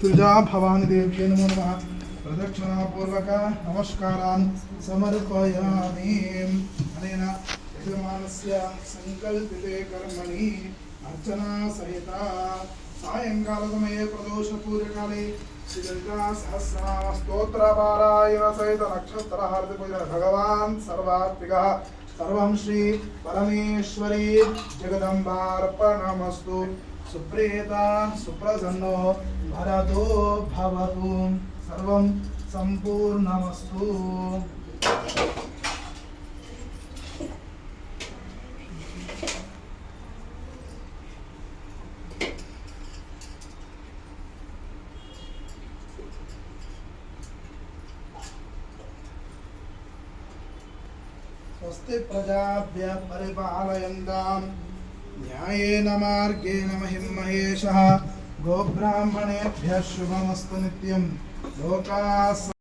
జగదీశ్వరి రక్ష రక్షో శ్రీ తుజా భవాని దేవ్యే నమో ప్రదక్షిణాపూర్వక నమస్కారాన్ సమర్పయామి అనేన యజమానస్య సంకల్పితే కర్మణి అర్చనా సహిత సాయంకాల సమయే ప్రదోష పూజకాలే శ్రీలలితా సహస్రనామ స్తోత్ర పారాయణ సహిత నక్షత్ర హారతి పూజ భగవాన్ సర్వాత్మిక సర్వం శ్రీ పరమేశ్వరి జగదంబార్పణమస్తు సుప్రీత సుప్రసన్నో భరతో భవతు. సర్వం సంపూర్ణమస్తు. స్వస్తి ప్రజాభ్య పరిపాలయంతాం. న్యాయేన మార్గేణ మహిం మహేష గోబ్రాహ్మణేభ్య శుభమస్తు నిత్యం లోకా